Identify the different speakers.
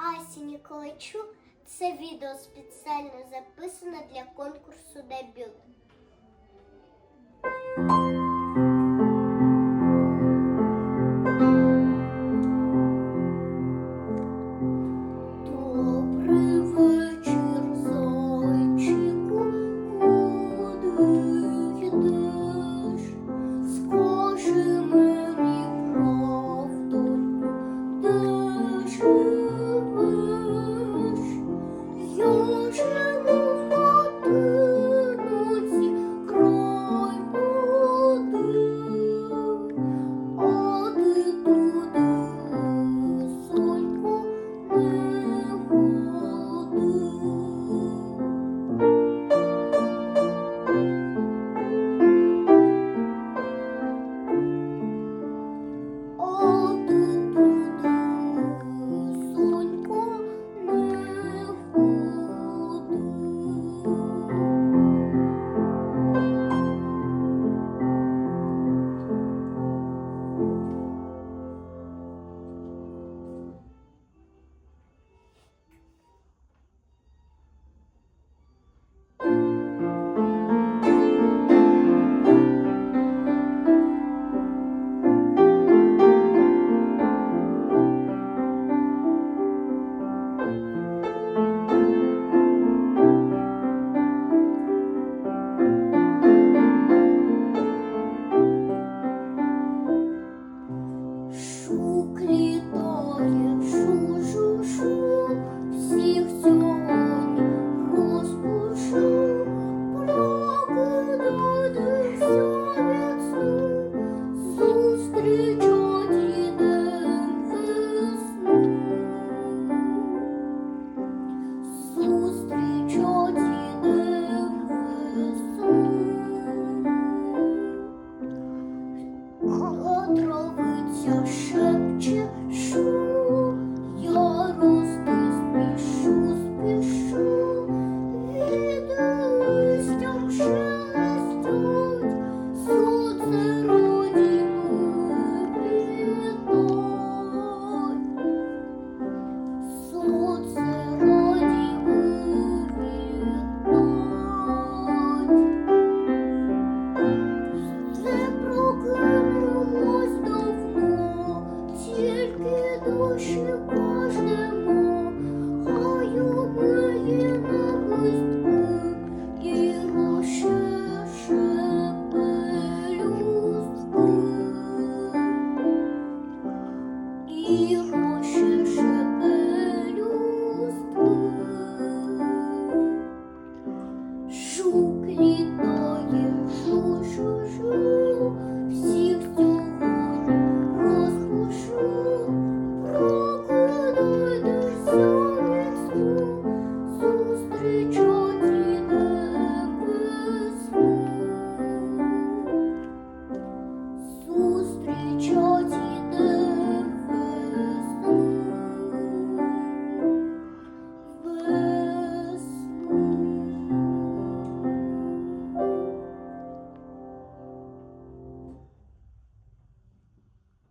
Speaker 1: Асі Ніколайчук. Це відео спеціально записано для конкурсу дебют. you.